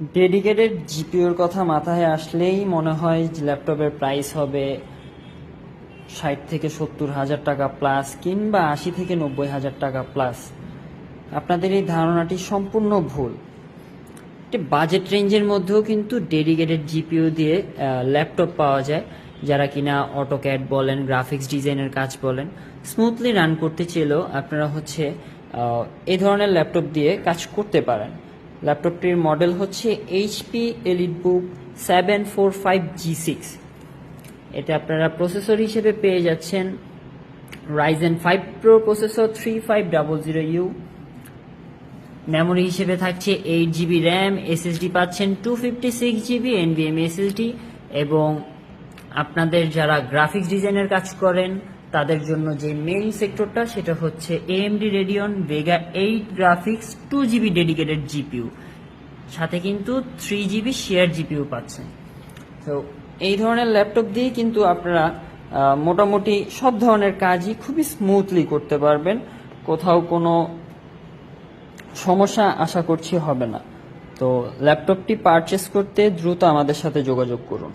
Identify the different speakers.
Speaker 1: Dedicated জিপিওর কথা মাথায় আসলেই মনে হয় ল্যাপটপের প্রাইস হবে ষাট থেকে সত্তর হাজার টাকা প্লাস কিংবা আশি থেকে নব্বই হাজার টাকা প্লাস। আপনাদের এই ধারণাটি সম্পূর্ণ ভুল। বাজেট রেঞ্জের মধ্যেও কিন্তু ডেডিকেটেড জিপিও দিয়ে ল্যাপটপ পাওয়া যায়, যারা কিনা অটোক্যাড বলেন, গ্রাফিক্স ডিজাইনের কাজ বলেন স্মুথলি রান করতে চেলেও আপনারা হচ্ছে এই ধরনের ল্যাপটপ দিয়ে কাজ করতে পারেন। ল্যাপটপটির মডেল হচ্ছে HP EliteBook seven four five G six এটা আপনারা প্রসেসর হিসেবে পেয়ে যাচ্ছেন। Ryzen five pro processor three five double zero U memory হিসেবে থাকছে এইট জিবি র্যাম এসএসডি পাচ্ছেন two fifty six GB NVM SSD এবং আপনাদের যারা গ্রাফিক্স ডিজাইনের কাজ করেন তাদের জন্য যে মেইন সেক্টরটা সেটা হচ্ছে AMD Radeon Vega eight graphics two GB dedicated GPU সাথে কিন্তু থ্রি জিবি শেয়ার জিপিউ পাচ্ছেন। তো এই ধরনের ল্যাপটপ দিয়ে কিন্তু আপনারা মোটামুটি সব ধরনের কাজই খুবই স্মুথলি করতে পারবেন। কোথাও কোনো সমস্যা আশা করছি হবে না। তো ল্যাপটপটি পারচেস করতে দ্রুত আমাদের সাথে যোগাযোগ করুন।